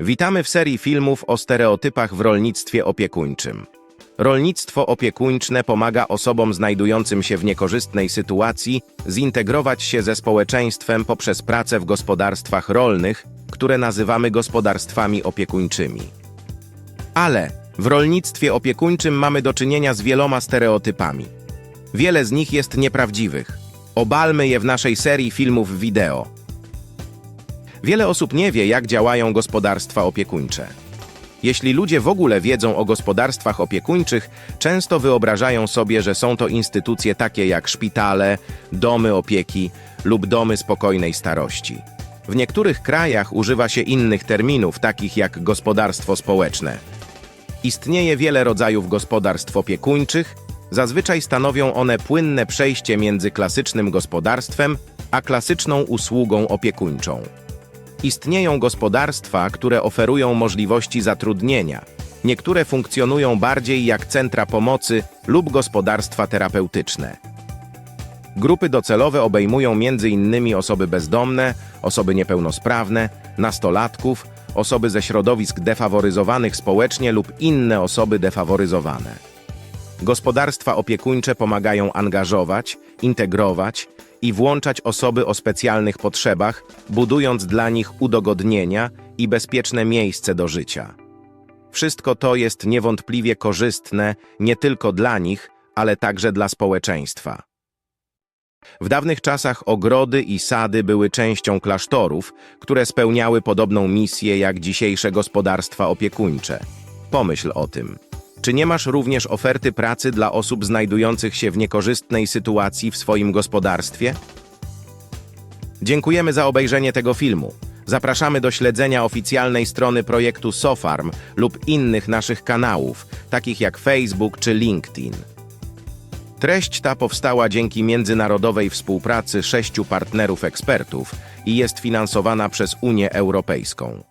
Witamy w serii filmów o stereotypach w rolnictwie opiekuńczym. Rolnictwo opiekuńczne pomaga osobom znajdującym się w niekorzystnej sytuacji zintegrować się ze społeczeństwem poprzez pracę w gospodarstwach rolnych, które nazywamy gospodarstwami opiekuńczymi. Ale w rolnictwie opiekuńczym mamy do czynienia z wieloma stereotypami. Wiele z nich jest nieprawdziwych. Obalmy je w naszej serii filmów wideo. Wiele osób nie wie, jak działają gospodarstwa opiekuńcze. Jeśli ludzie w ogóle wiedzą o gospodarstwach opiekuńczych, często wyobrażają sobie, że są to instytucje takie jak szpitale, domy opieki lub domy spokojnej starości. W niektórych krajach używa się innych terminów, takich jak gospodarstwo społeczne. Istnieje wiele rodzajów gospodarstw opiekuńczych, zazwyczaj stanowią one płynne przejście między klasycznym gospodarstwem a klasyczną usługą opiekuńczą. Istnieją gospodarstwa, które oferują możliwości zatrudnienia. Niektóre funkcjonują bardziej jak centra pomocy lub gospodarstwa terapeutyczne. Grupy docelowe obejmują m.in. osoby bezdomne, osoby niepełnosprawne, nastolatków, osoby ze środowisk defaworyzowanych społecznie lub inne osoby defaworyzowane. Gospodarstwa opiekuńcze pomagają angażować, integrować i włączać osoby o specjalnych potrzebach, budując dla nich udogodnienia i bezpieczne miejsce do życia. Wszystko to jest niewątpliwie korzystne nie tylko dla nich, ale także dla społeczeństwa. W dawnych czasach ogrody i sady były częścią klasztorów, które spełniały podobną misję jak dzisiejsze gospodarstwa opiekuńcze. Pomyśl o tym. Czy nie masz również oferty pracy dla osób znajdujących się w niekorzystnej sytuacji w swoim gospodarstwie? Dziękujemy za obejrzenie tego filmu. Zapraszamy do śledzenia oficjalnej strony projektu SoFarm lub innych naszych kanałów, takich jak Facebook czy LinkedIn. Treść ta powstała dzięki międzynarodowej współpracy sześciu partnerów ekspertów i jest finansowana przez Unię Europejską.